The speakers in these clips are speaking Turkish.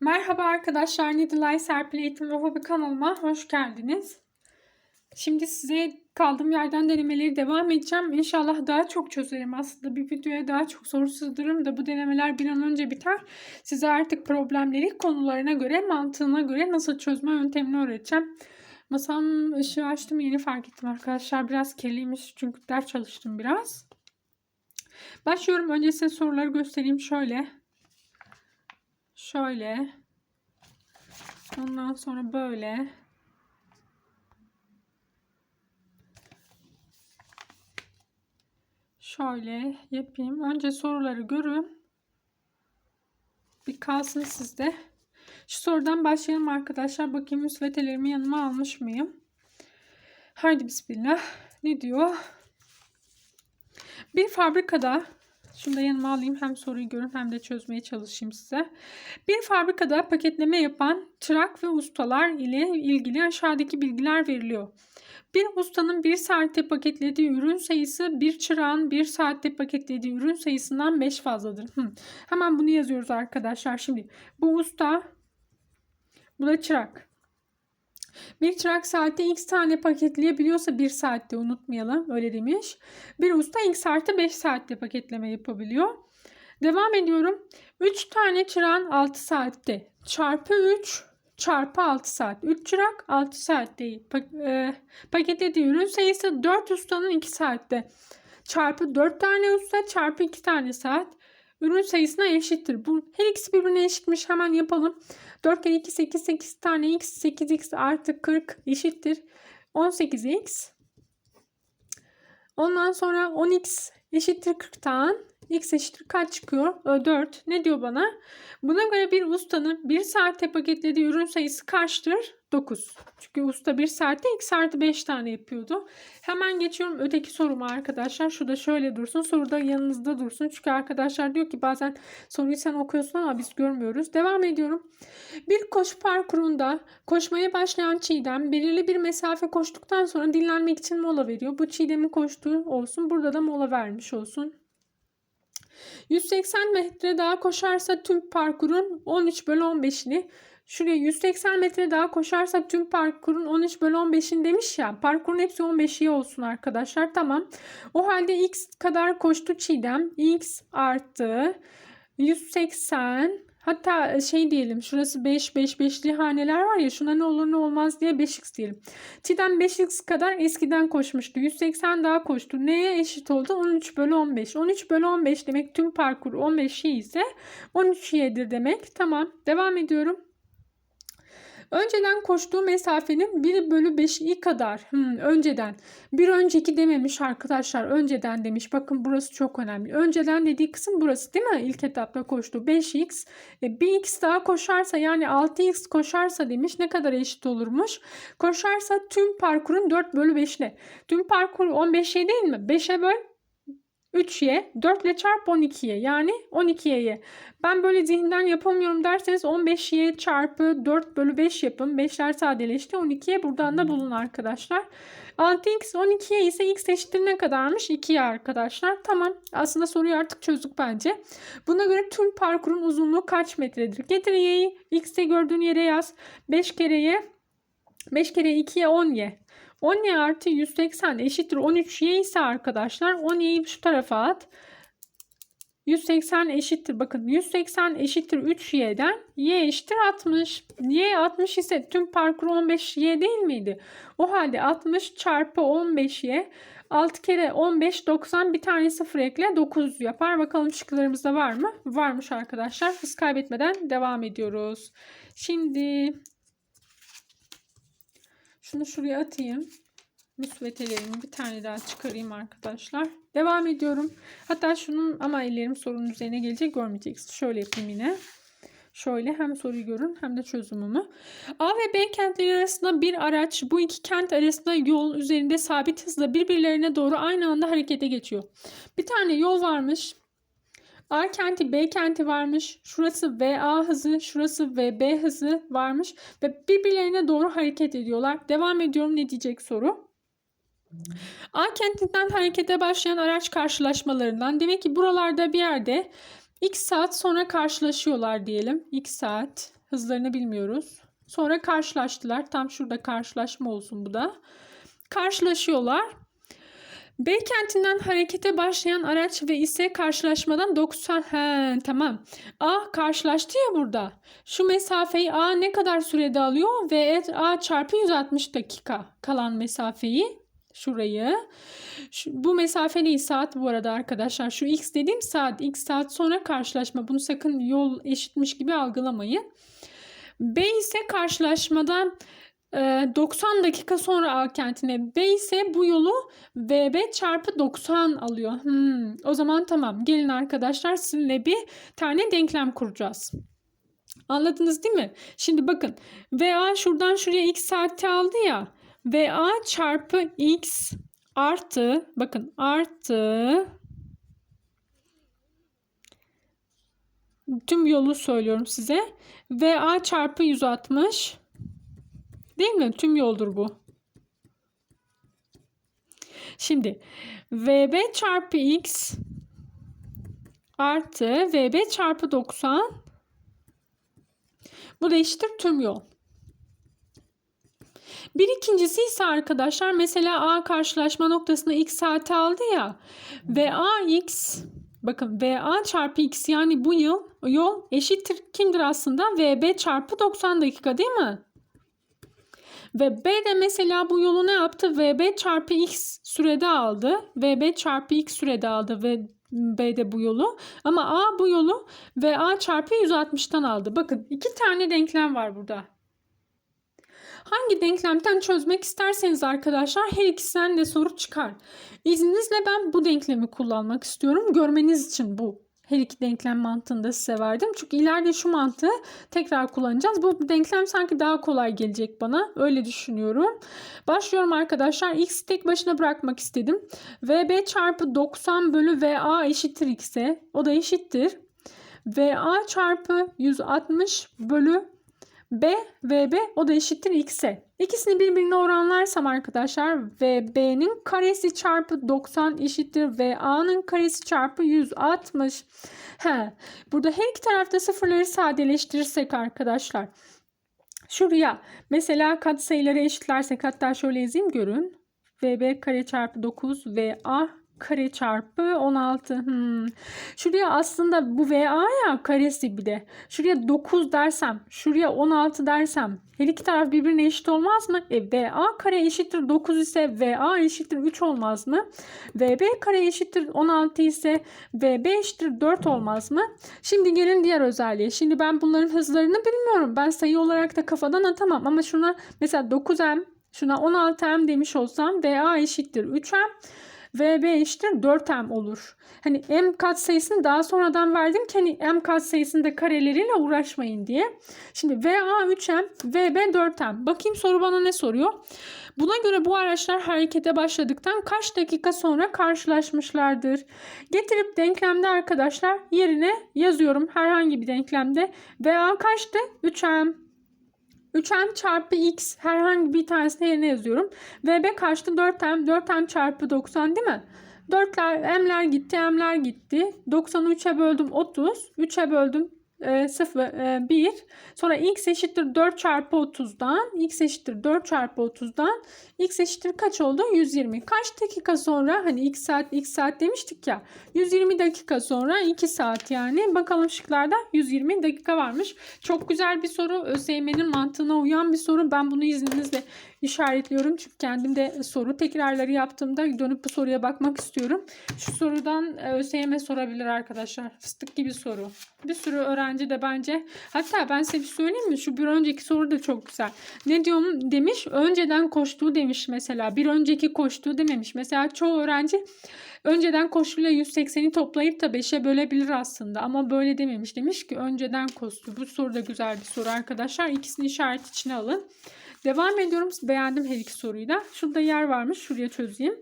Merhaba arkadaşlar, Nidilay Serpil Eğitim ve Hobi kanalıma hoş geldiniz. Şimdi size kaldığım yerden denemeleri devam edeceğim. İnşallah daha çok çözerim aslında. Bir videoya daha çok soru sığdırırım da bu denemeler bir an önce biter. Size artık problemleri konularına göre, mantığına göre nasıl çözme yöntemini öğreteceğim. Masam ışığı açtım yeni fark ettim arkadaşlar. Biraz kirliymiş çünkü ders çalıştım biraz. Başlıyorum. Önce size soruları göstereyim şöyle. Şöyle. Ondan sonra böyle. Şöyle yapayım. Önce soruları görün. Bir kalsın sizde. Şu sorudan başlayalım arkadaşlar. Bakayım müsvedelerimi yanıma almış mıyım? Haydi bismillah. Ne diyor? Bir fabrikada şunu da yanıma alayım. Hem soruyu görün hem de çözmeye çalışayım size. Bir fabrikada paketleme yapan çırak ve ustalar ile ilgili aşağıdaki bilgiler veriliyor. Bir ustanın bir saatte paketlediği ürün sayısı bir çırağın bir saatte paketlediği ürün sayısından 5 fazladır. Hı. Hemen bunu yazıyoruz arkadaşlar. Şimdi bu usta bu da çırak. Bir çırak saatte x tane paketleyebiliyorsa bir saatte unutmayalım öyle demiş. Bir usta x artı 5 saatte paketleme yapabiliyor. Devam ediyorum. 3 tane çırağın 6 saatte çarpı 3 çarpı 6 saat. 3 çırak 6 saatte e, paketlediği ürün sayısı 4 ustanın 2 saatte çarpı 4 tane usta çarpı 2 tane saat ürün sayısına eşittir. Bu her ikisi birbirine eşitmiş. Hemen yapalım. 4 kere 2 8 8 tane x 8x artı 40 eşittir. 18x. Ondan sonra 10x eşittir 40'tan. X eşittir kaç çıkıyor? 4. Ne diyor bana? Buna göre bir ustanın 1 saatte paketlediği ürün sayısı kaçtır? 9. Çünkü usta 1 saatte x artı 5 tane yapıyordu. Hemen geçiyorum öteki soruma arkadaşlar. Şu da şöyle dursun. Soru da yanınızda dursun. Çünkü arkadaşlar diyor ki bazen soruyu sen okuyorsun ama biz görmüyoruz. Devam ediyorum. Bir koşu parkurunda koşmaya başlayan Çiğdem belirli bir mesafe koştuktan sonra dinlenmek için mola veriyor. Bu Çiğdem'in koştuğu olsun. Burada da mola vermiş olsun. 180 metre daha koşarsa tüm parkurun 13 bölü 15'ini Şuraya 180 metre daha koşarsak tüm parkurun 13 bölü 15'ini demiş ya. Parkurun hepsi 15'i olsun arkadaşlar. Tamam. O halde x kadar koştu Çiğdem. x artı 180 Hatta şey diyelim şurası 5 5 5'li haneler var ya şuna ne olur ne olmaz diye 5x diyelim. Çiğdem 5x kadar eskiden koşmuştu. 180 daha koştu. Neye eşit oldu? 13 bölü 15. 13 bölü 15 demek tüm parkur 15 y ise 13 y'dir demek. Tamam devam ediyorum. Önceden koştuğu mesafenin 1 bölü 5'i kadar. Hmm, önceden. Bir önceki dememiş arkadaşlar. Önceden demiş. Bakın burası çok önemli. Önceden dediği kısım burası değil mi? İlk etapta koştu. 5x. E, bir x daha koşarsa yani 6x koşarsa demiş. Ne kadar eşit olurmuş? Koşarsa tüm parkurun 4 bölü 5 ile. Tüm parkur 15'e değil mi? 5'e böl 3y 4 ile çarp 12y yani 12y'ye. Ben böyle zihinden yapamıyorum derseniz 15y çarpı 4 bölü 5 yapın. 5'ler sadeleşti 12y buradan da bulun arkadaşlar. 6x 12y ise x eşittir ne kadarmış? 2y arkadaşlar. Tamam aslında soruyu artık çözdük bence. Buna göre tüm parkurun uzunluğu kaç metredir? Getir y'yi x'te gördüğün yere yaz. 5 kere y 5 kere 2'ye 10y. 10y artı 180 eşittir 13y ise arkadaşlar 10y'yi şu tarafa at. 180 eşittir bakın 180 eşittir 3y'den y eşittir 60. y 60 ise tüm parkur 15y değil miydi? O halde 60 çarpı 15y 6 kere 15 90 bir tane sıfır ekle 9 yapar. Bakalım şıklarımızda var mı? Varmış arkadaşlar. Hız kaybetmeden devam ediyoruz. Şimdi şunu şuraya atayım. Müsvedelerimi bir tane daha çıkarayım arkadaşlar. Devam ediyorum. Hatta şunun ama ellerim sorunun üzerine gelecek görmeyeceksiniz. Şöyle yapayım yine. Şöyle hem soruyu görün hem de çözümümü. A ve B kentleri arasında bir araç bu iki kent arasında yol üzerinde sabit hızla birbirlerine doğru aynı anda harekete geçiyor. Bir tane yol varmış. A kenti B kenti varmış. Şurası VA hızı, şurası VB hızı varmış ve birbirlerine doğru hareket ediyorlar. Devam ediyorum ne diyecek soru? A kentinden harekete başlayan araç karşılaşmalarından demek ki buralarda bir yerde x saat sonra karşılaşıyorlar diyelim. x saat Hızlarını bilmiyoruz. Sonra karşılaştılar. Tam şurada karşılaşma olsun bu da. Karşılaşıyorlar. B kentinden harekete başlayan araç ve ise karşılaşmadan 90 he tamam. A karşılaştı ya burada. Şu mesafeyi A ne kadar sürede alıyor ve A çarpı 160 dakika kalan mesafeyi şurayı. Şu, bu mesafe değil saat bu arada arkadaşlar. Şu x dediğim saat x saat sonra karşılaşma. Bunu sakın yol eşitmiş gibi algılamayın. B ise karşılaşmadan 90 dakika sonra A kentine. B ise bu yolu VB çarpı 90 alıyor. Hmm, o zaman tamam. Gelin arkadaşlar sizinle bir tane denklem kuracağız. Anladınız değil mi? Şimdi bakın. VA şuradan şuraya x saati aldı ya. VA çarpı x artı bakın artı tüm yolu söylüyorum size. VA çarpı 160 Değil mi? Tüm yoldur bu. Şimdi VB çarpı X artı VB çarpı 90 bu da eşittir tüm yol. Bir ikincisi ise arkadaşlar mesela A karşılaşma noktasına x saati aldı ya ve AX bakın VA çarpı x yani bu yıl yol eşittir kimdir aslında? VB çarpı 90 dakika değil mi? Ve B de mesela bu yolu ne yaptı? VB çarpı x sürede aldı. VB çarpı x sürede aldı ve B de bu yolu. Ama A bu yolu ve A çarpı 160'tan aldı. Bakın iki tane denklem var burada. Hangi denklemden çözmek isterseniz arkadaşlar her ikisinden de soru çıkar. İzninizle ben bu denklemi kullanmak istiyorum. Görmeniz için bu her iki denklem mantığını da size verdim. Çünkü ileride şu mantığı tekrar kullanacağız. Bu denklem sanki daha kolay gelecek bana. Öyle düşünüyorum. Başlıyorum arkadaşlar. X tek başına bırakmak istedim. VB çarpı 90 bölü VA eşittir X'e. O da eşittir. VA çarpı 160 bölü B ve B o da eşittir x'e. İkisini birbirine oranlarsam arkadaşlar ve b'nin karesi çarpı 90 eşittir ve a'nın karesi çarpı 160. He, burada her iki tarafta sıfırları sadeleştirirsek arkadaşlar. Şuraya mesela katsayıları eşitlersek hatta şöyle yazayım görün. VB kare çarpı 9 ve A kare çarpı 16. Hmm. Şuraya aslında bu VA ya karesi bir de. Şuraya 9 dersem, şuraya 16 dersem her iki taraf birbirine eşit olmaz mı? E, VA kare eşittir 9 ise VA eşittir 3 olmaz mı? VB kare eşittir 16 ise VB eşittir 4 olmaz mı? Şimdi gelin diğer özelliğe. Şimdi ben bunların hızlarını bilmiyorum. Ben sayı olarak da kafadan atamam. Ama şuna mesela 9M, şuna 16M demiş olsam VA eşittir 3M. VB eşittir 4M olur. Hani M kat sayısını daha sonradan verdim ki hani M kat sayısında kareleriyle uğraşmayın diye. Şimdi VA 3M, VB 4M. Bakayım soru bana ne soruyor? Buna göre bu araçlar harekete başladıktan kaç dakika sonra karşılaşmışlardır? Getirip denklemde arkadaşlar yerine yazıyorum herhangi bir denklemde. VA kaçtı? 3M. 3m çarpı x herhangi bir tanesini yerine yazıyorum. VB kaçtı? 4m. 4m çarpı 90 değil mi? 4'ler m'ler gitti m'ler gitti. 90'ı 3'e böldüm 30. 3'e böldüm e, 0, e, 1. Sonra x eşittir 4 çarpı 30'dan. x eşittir 4 çarpı 30'dan. x eşittir kaç oldu? 120. Kaç dakika sonra hani x saat x saat demiştik ya. 120 dakika sonra 2 saat yani. Bakalım şıklarda 120 dakika varmış. Çok güzel bir soru. ÖSYM'nin mantığına uyan bir soru. Ben bunu izninizle işaretliyorum. Çünkü kendim de soru tekrarları yaptığımda dönüp bu soruya bakmak istiyorum. Şu sorudan e, ÖSYM sorabilir arkadaşlar. Fıstık gibi soru. Bir sürü öğrenci de bence hatta ben size bir söyleyeyim mi? Şu bir önceki soru da çok güzel. Ne diyorum demiş? Önceden koştuğu demiş mesela. Bir önceki koştuğu dememiş. Mesela çoğu öğrenci önceden koşuyla 180'i toplayıp da 5'e bölebilir aslında. Ama böyle dememiş. Demiş ki önceden koştu. Bu soru da güzel bir soru arkadaşlar. İkisini işaret içine alın. Devam ediyorum. Beğendim her iki soruyu da. Şurada yer varmış. Şuraya çözeyim.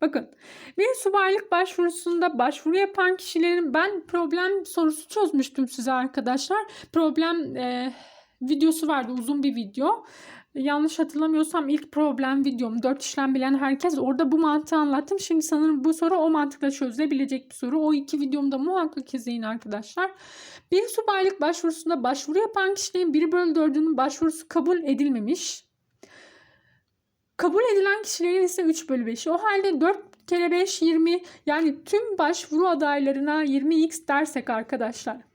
Bakın bir subaylık başvurusunda başvuru yapan kişilerin ben problem sorusu çözmüştüm size arkadaşlar. Problem e, videosu vardı uzun bir video. Yanlış hatırlamıyorsam ilk problem videom 4 işlem bilen herkes orada bu mantığı anlattım. Şimdi sanırım bu soru o mantıkla çözülebilecek bir soru. O iki videomda muhakkak izleyin arkadaşlar. Bir subaylık başvurusunda başvuru yapan kişilerin 1 bölü 4'ünün başvurusu kabul edilmemiş. Kabul edilen kişilerin ise 3 bölü 5'i. O halde 4 kere 5 20 yani tüm başvuru adaylarına 20x dersek arkadaşlar.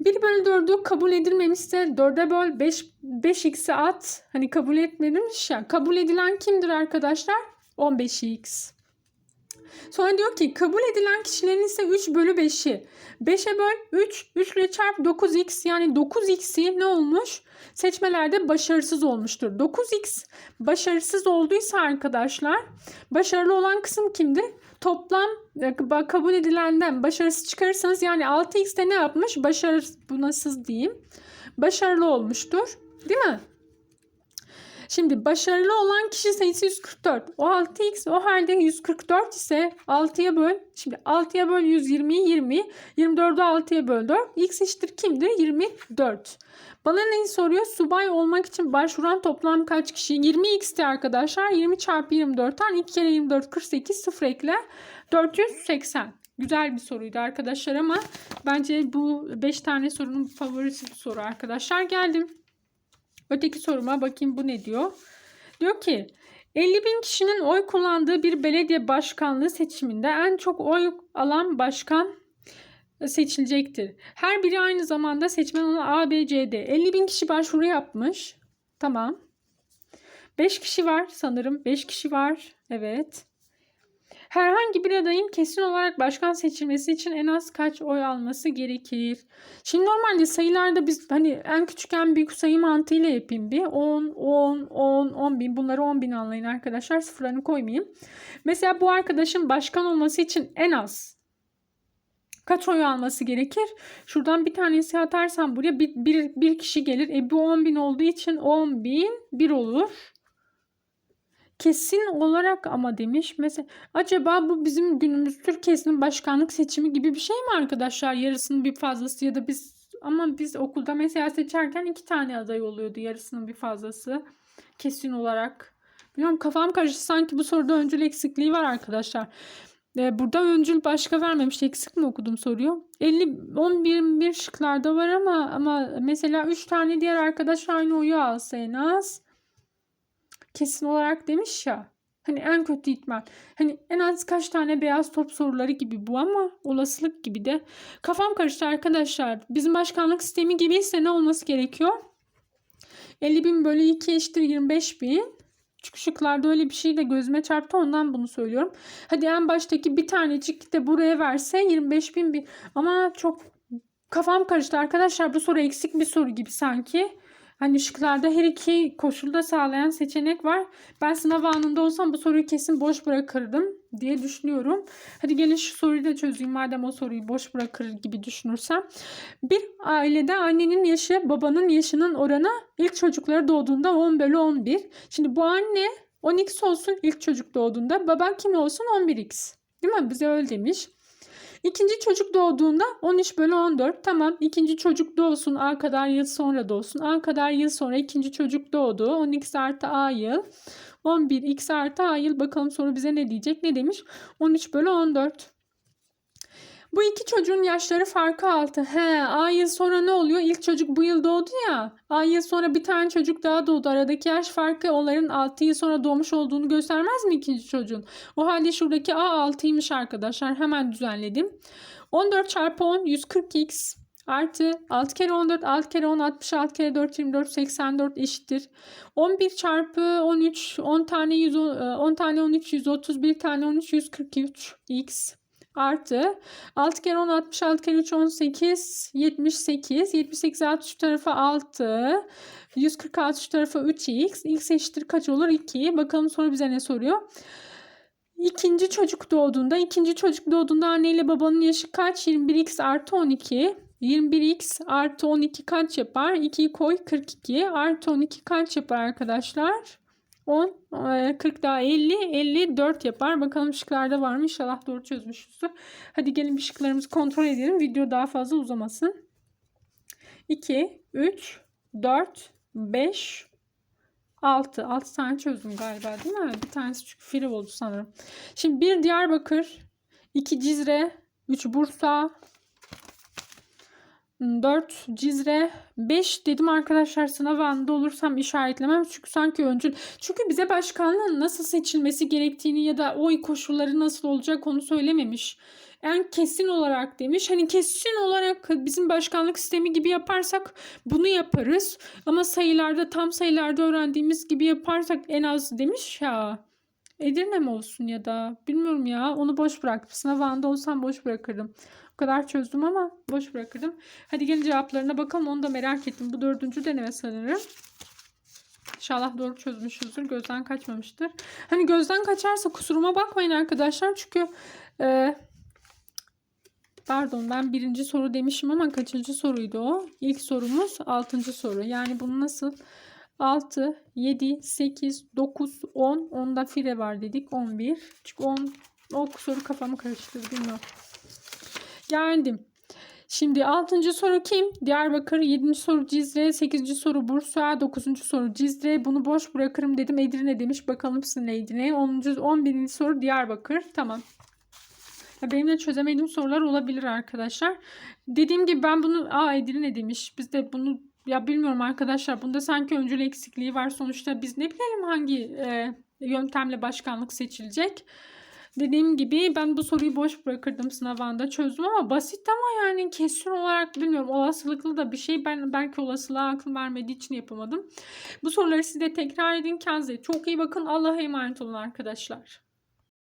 1 bölü 4'ü kabul edilmemişse 4'e böl 5, 5x'i at. Hani kabul etmemiş ya. Kabul edilen kimdir arkadaşlar? 15x. Sonra diyor ki kabul edilen kişilerin ise 3 bölü 5'i. 5'e böl 3. 3 ile çarp 9x yani 9x'i ne olmuş? Seçmelerde başarısız olmuştur. 9x başarısız olduysa arkadaşlar başarılı olan kısım kimdi? Toplam e, kabul edilenden başarısız çıkarırsanız yani 6x'te ne yapmış? Başarısız bunasız diyeyim. Başarılı olmuştur. Değil mi? Şimdi başarılı olan kişi sayısı 144. O 6x o halde 144 ise 6'ya böl. Şimdi 6'ya böl 120 20. 24'ü 6'ya böl 4. X eşittir kimdir? 24. Bana neyi soruyor? Subay olmak için başvuran toplam kaç kişi? 20x'ti arkadaşlar. 20 çarpı 24'ten 2 kere 24 48 0 ekle 480. Güzel bir soruydu arkadaşlar ama bence bu 5 tane sorunun favorisi bir soru arkadaşlar. Geldim. Öteki soruma bakayım bu ne diyor. Diyor ki 50 bin kişinin oy kullandığı bir belediye başkanlığı seçiminde en çok oy alan başkan seçilecektir. Her biri aynı zamanda seçmen olan A, B, C, D. 50 bin kişi başvuru yapmış. Tamam. 5 kişi var sanırım. 5 kişi var. Evet. Herhangi bir adayın kesin olarak başkan seçilmesi için en az kaç oy alması gerekir? Şimdi normalde sayılarda biz hani en küçük en büyük sayı mantığıyla yapayım bir. 10, 10, 10, 10 bin. Bunları 10 bin anlayın arkadaşlar. Sıfırlarını koymayayım. Mesela bu arkadaşın başkan olması için en az kaç oy alması gerekir? Şuradan bir tanesi atarsam buraya bir, bir, bir kişi gelir. E bu 10 bin olduğu için 10 bin bir olur. Kesin olarak ama demiş. Mesela acaba bu bizim günümüz Türkiye'sinin başkanlık seçimi gibi bir şey mi arkadaşlar? Yarısının bir fazlası ya da biz ama biz okulda mesela seçerken iki tane aday oluyordu yarısının bir fazlası. Kesin olarak. Bilmiyorum kafam karıştı. Sanki bu soruda öncül eksikliği var arkadaşlar. Ee, burada öncül başka vermemiş. Eksik mi okudum soruyor. 50 11 bir şıklarda var ama ama mesela 3 tane diğer arkadaş aynı oyu alsa en az kesin olarak demiş ya. Hani en kötü ihtimal. Hani en az kaç tane beyaz top soruları gibi bu ama olasılık gibi de. Kafam karıştı arkadaşlar. Bizim başkanlık sistemi gibi ise ne olması gerekiyor? 50 bin bölü 2 eşittir 25 bin. Çünkü şıklarda öyle bir şey de gözüme çarptı ondan bunu söylüyorum. Hadi en baştaki bir tanecik de buraya verse 25 bin bir. Ama çok kafam karıştı arkadaşlar. Bu soru eksik bir soru gibi sanki. Hani şıklarda her iki koşulda sağlayan seçenek var. Ben sınav anında olsam bu soruyu kesin boş bırakırdım diye düşünüyorum. Hadi gelin şu soruyu da çözeyim madem o soruyu boş bırakır gibi düşünürsem. Bir ailede annenin yaşı babanın yaşının oranı ilk çocukları doğduğunda 10 bölü 11. Şimdi bu anne 10x olsun ilk çocuk doğduğunda. Baba kim olsun 11x. Değil mi? Bize öyle demiş. İkinci çocuk doğduğunda 13 bölü 14. Tamam ikinci çocuk doğsun A kadar yıl sonra doğsun. A kadar yıl sonra ikinci çocuk doğdu. 10x artı A yıl. 11 x artı A yıl. Bakalım soru bize ne diyecek? Ne demiş? 13 bölü 14. Bu iki çocuğun yaşları farkı altı. He, A yıl sonra ne oluyor? İlk çocuk bu yıl doğdu ya. A yıl sonra bir tane çocuk daha doğdu. Aradaki yaş farkı onların 6 yıl sonra doğmuş olduğunu göstermez mi ikinci çocuğun? O halde şuradaki A 6'ymış arkadaşlar. Hemen düzenledim. 14 çarpı 10 140x artı 6 kere 14 6 kere 10 66 kere 4 24 84 eşittir. 11 çarpı 13 10 tane 100 10 tane 13 131 tane 13 143 x artı 6 kere 10 66 kere 3 18 78 78 alt şu tarafa 6 146 şu tarafa 3x x. Eşittir kaç olur? 2 bakalım sonra bize ne soruyor? İkinci çocuk doğduğunda ikinci çocuk doğduğunda anne ile babanın yaşı kaç? 21x artı 12 21x artı 12 kaç yapar? 2'yi koy 42 artı 12 kaç yapar arkadaşlar 10, 40 daha 50, 54 yapar. Bakalım şıklarda var mı? İnşallah doğru çözmüşüzdür. Hadi gelin bir şıklarımızı kontrol edelim. Video daha fazla uzamasın. 2, 3, 4, 5, 6. 6 tane çözdüm galiba değil mi? Bir tanesi çünkü fire oldu sanırım. Şimdi bir Diyarbakır, 2 Cizre, 3 Bursa, 4 Cizre, 5 dedim arkadaşlar sınav anında olursam işaretlemem. Çünkü sanki öncül. Çünkü bize başkanlığın nasıl seçilmesi gerektiğini ya da oy koşulları nasıl olacak onu söylememiş. Yani kesin olarak demiş. Hani kesin olarak bizim başkanlık sistemi gibi yaparsak bunu yaparız. Ama sayılarda tam sayılarda öğrendiğimiz gibi yaparsak en az demiş ya. Edirne mi olsun ya da bilmiyorum ya onu boş bıraktım. Sınav anında olsam boş bırakırdım. O kadar çözdüm ama boş bırakırdım. Hadi gelin cevaplarına bakalım. Onu da merak ettim. Bu dördüncü deneme sanırım. İnşallah doğru çözmüşüzdür. Gözden kaçmamıştır. Hani gözden kaçarsa kusuruma bakmayın arkadaşlar. Çünkü e, pardon ben birinci soru demişim ama kaçıncı soruydu o? İlk sorumuz altıncı soru. Yani bunu nasıl 6, 7, 8, 9, 10. Onda fire var dedik. 11. Çünkü 10 o soru kafamı karıştırdı bilmiyorum. Geldim. Şimdi 6. soru kim? Diyarbakır. 7. soru Cizre. 8. soru Bursa. 9. soru Cizre. Bunu boş bırakırım dedim. Edirne demiş. Bakalım sizin Edirne. 10. 11. soru Diyarbakır. Tamam. Ya benim de çözemediğim sorular olabilir arkadaşlar. Dediğim gibi ben bunu aa Edirne demiş. Biz de bunu ya bilmiyorum arkadaşlar. Bunda sanki öncül eksikliği var. Sonuçta biz ne bilelim hangi e, yöntemle başkanlık seçilecek. Dediğim gibi ben bu soruyu boş bırakırdım sınavında çözdüm ama basit ama yani kesin olarak bilmiyorum olasılıklı da bir şey ben belki olasılığa aklım vermediği için yapamadım. Bu soruları size tekrar edin kendinize çok iyi bakın Allah'a emanet olun arkadaşlar.